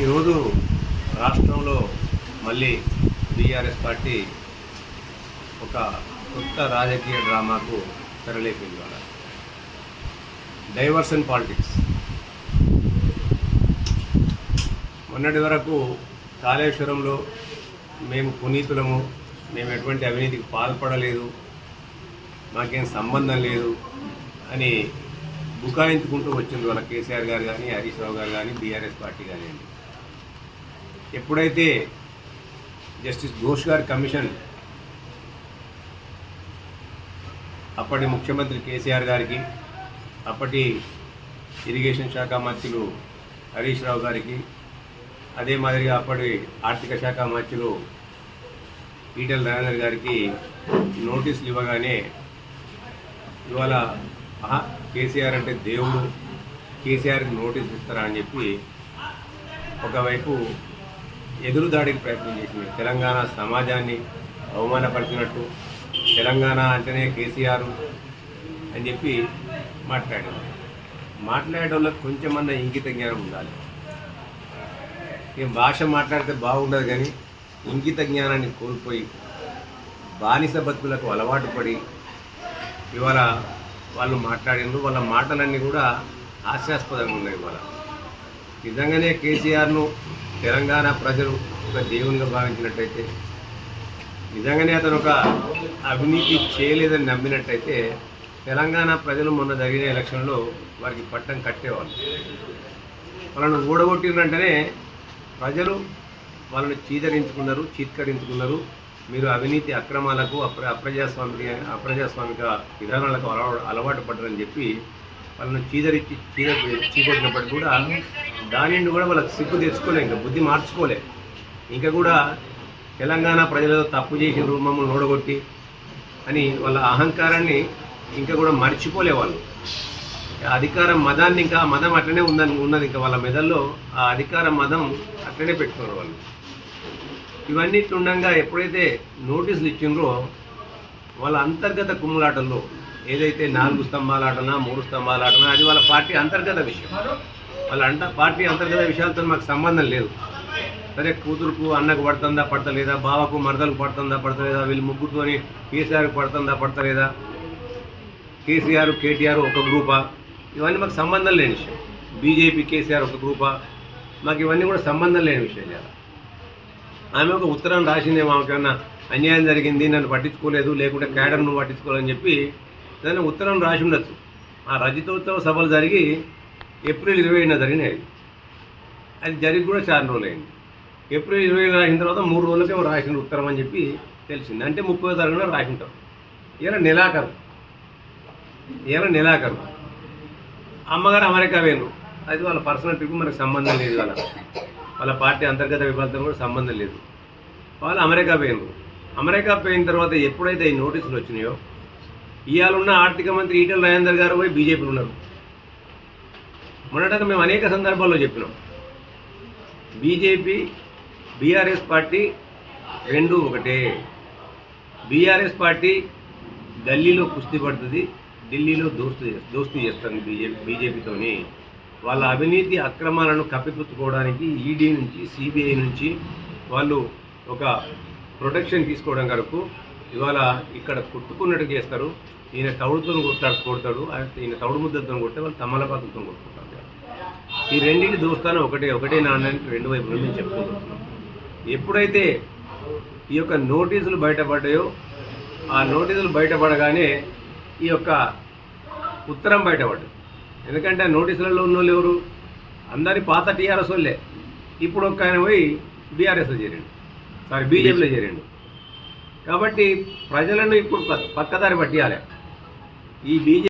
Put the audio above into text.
ఈరోజు రాష్ట్రంలో మళ్ళీ బీఆర్ఎస్ పార్టీ ఒక కొత్త రాజకీయ డ్రామాకు తెరలేపింది వాళ్ళ. Diversion politics. మొన్నటి వరకు కాళేశ్వరంలో మేము పునీతులము మేము ఎటువంటి అవినీతికి పాల్పడలేదు మాకేం సంబంధం లేదు అని బుకాయించుకుంటూ వచ్చింది వాళ్ళ కేసీఆర్ గారు కానీ హరీష్ రావు గారు కానీ బీఆర్ఎస్ పార్టీ కానివ్వండి ఎప్పుడైతే జస్టిస్ ఘోష్ గారి కమిషన్ అప్పటి ముఖ్యమంత్రి కేసీఆర్ గారికి అప్పటి ఇరిగేషన్ శాఖ మంత్రులు హరీష్ రావు గారికి అదే మాదిరిగా అప్పటి ఆర్థిక శాఖ మంత్రులు ఈటల రాజేందర్ గారికి నోటీసులు ఇవ్వగానే ఇవాళ కేసీఆర్ అంటే దేవుడు కేసీఆర్కి నోటీసులు ఇస్తారా? అని చెప్పి ఒకవైపు ఎదురుదాడికి ప్రయత్నం చేసింది. తెలంగాణ సమాజాన్ని అవమానపరిచినట్టు తెలంగాణ అంటేనే కేసీఆర్ అని చెప్పి మాట్లాడారు మాట్లాడేటోళ్ళకి కొంచెమన్నా ఇంకిత జ్ఞానం ఉండాలి. ఏం భాష మాట్లాడితే బాగుండదు కానీ ఇంకిత జ్ఞానాన్ని కోల్పోయి బానిస బతుకులకు అలవాటు పడి ఇవాళ వాళ్ళు మాట్లాడినారు వాళ్ళ మాటలన్నీ కూడా హాస్యాస్పదంగా ఉన్నాయి ఇవాళ. నిజంగానే కేసీఆర్ను తెలంగాణ ప్రజలు ఒక దేవునిగా భావించినట్టయితే నిజంగానే అతను ఒక అవినీతి చేయలేదని నమ్మినట్టయితే తెలంగాణ ప్రజలు మొన్న జరిగిన ఎలక్షన్లో వారికి పట్టం కట్టేవాళ్ళు. వాళ్ళను ఊడగొట్టినంటేనే ప్రజలు వాళ్ళని చీదరించుకున్నారు చీత్కరించుకున్నారు. మీరు అవినీతి అక్రమాలకు అప్ర అప్రజాస్వామిక అప్రజాస్వామిక విధానాలకు అలవా అలవాటు పడ్డారని చెప్పి వాళ్ళని చీదరించి చీద చీకొట్టినప్పటికీ కూడా దాని నుండి కూడా వాళ్ళకి సిగ్గు తెచ్చుకోలే ఇంకా బుద్ధి మార్చుకోలే. ఇంకా కూడా తెలంగాణ ప్రజలు తప్పు చేసి మమ్మల్ని ఓడగొట్టి అని వాళ్ళ అహంకారాన్ని ఇంకా కూడా మర్చిపోలే వాళ్ళు. ఆ మదాన్ని ఇంకా మదం అట్లనే ఉందని ఉన్నది ఇంకా వాళ్ళ మెదల్లో ఆ అధికార మదం అట్లనే పెట్టుకున్నారు వాళ్ళు. ఇవన్నీ ఉండగా ఎప్పుడైతే నోటీసులు ఇచ్చిండ్రో వాళ్ళ అంతర్గత కుమ్ములాటల్లో ఏదైతే నాలుగు స్తంభాల ఆటనా మూడు స్తంభాల ఆటనా అది వాళ్ళ పార్టీ అంతర్గత విషయం. వాళ్ళ అంట పార్టీ అంతర్గత విషయాలతో మాకు సంబంధం లేదు. సరే కూతురుకు అన్నకు పడుతుందా పడతలేదా? బావకు మరదలకు పడుతుందా పడతలేదా? వీళ్ళు ముగ్గురుతోని కేసీఆర్కి పడుతుందా పడతలేదా? కేసీఆర్ కేటీఆర్ ఒక గ్రూపా? ఇవన్నీ మాకు సంబంధం లేని విషయం. బీజేపీ కేసీఆర్ ఒక గ్రూపా? మాకు ఇవన్నీ కూడా సంబంధం లేని విషయం కదా. ఆమె ఒక ఉత్తరం రాసిందేమో ఆమెకేమన్నా అన్యాయం జరిగింది నన్ను పట్టించుకోలేదు లేకుంటే క్యాడర్ నువ్వు పట్టించుకోవాలని చెప్పి దాన్ని ఉత్తరం రాసి ఉండొచ్చు. ఆ రజతోత్సవ సభలు జరిగి ఏప్రిల్ ఇరవై ఏడున జరిగినాయి. అది జరిగి కూడా చాలా రోజులు అయింది ఏప్రిల్ ఇరవై ఏడు రాసిన తర్వాత మూడు రోజులకే రాసిన ఉత్తరం అని చెప్పి తెలిసింది. అంటే ముప్పై తారీఖున రాసి ఉంటాం ఇలా నెలాఖరు. ఇలా నెలాఖరు. అమ్మగారు అమెరికా వేరు అది వాళ్ళ పర్సనల్ ట్రిప్ మనకు సంబంధం లేదు వాళ్ళ. వాళ్ళ పార్టీ అంతర్గత విభాగంతో కూడా సంబంధం లేదు. వాళ్ళు అమెరికా పోయినారు. అమెరికా పోయిన తర్వాత ఎప్పుడైతే ఈ నోటీసులు వచ్చినాయో ఇవాళ ఉన్న ఆర్థిక మంత్రి ఈటల రాజేందర్ గారు పోయి బీజేపీలు ఉన్నారు. మొన్నట మేము అనేక సందర్భాల్లో చెప్పినాం. బీజేపీ బీఆర్ఎస్ పార్టీ రెండు ఒకటే. బీఆర్ఎస్ పార్టీ గల్లీలో కుస్తీ పడుతుంది ఢిల్లీలో దోస్తు దోస్తీ చేస్తుంది బీజేపీ బీజేపీతోని. వాళ్ళ అవినీతి అక్రమాలను కప్పిపుచ్చుకోవడానికి ఈడీ నుంచి సిబిఐ నుంచి వాళ్ళు ఒక ప్రొటెక్షన్ తీసుకోవడం కొరకు ఇవాళ ఇక్కడ కొట్టుకున్నట్టు చేస్తారు. ఈయన తౌడుతో కొట్టాడు కొడతాడు. ఈయన తౌడు ముద్దతో కొడితే వాళ్ళు తమలపాకులతో కొట్టుకుంటారు ఈ రెండింటి దోస్తాను ఒకటే ఒకటే నాన్నని రెండు వైపు మేము చెప్పుకుంటున్నాం ఎప్పుడైతే ఈ యొక్క నోటీసులు బయటపడ్డాయో ఆ నోటీసులు బయటపడగానే ఈ యొక్క ఉత్తరం బయటపడ్డది. ఎందుకంటే ఆ నోటీసులలో ఉన్న వాళ్ళు ఎవరు? అందరి పాత టీఆర్ఎస్ వాళ్ళే. ఇప్పుడు ఒక ఆయన పోయి బీఆర్ఎస్లో చేరిండు. సారీ బీజేపీలో చేరిండు. కాబట్టి ప్రజలను ఇప్పుడు పక్కదారి పట్టియాలి. ఈ బీజేపీ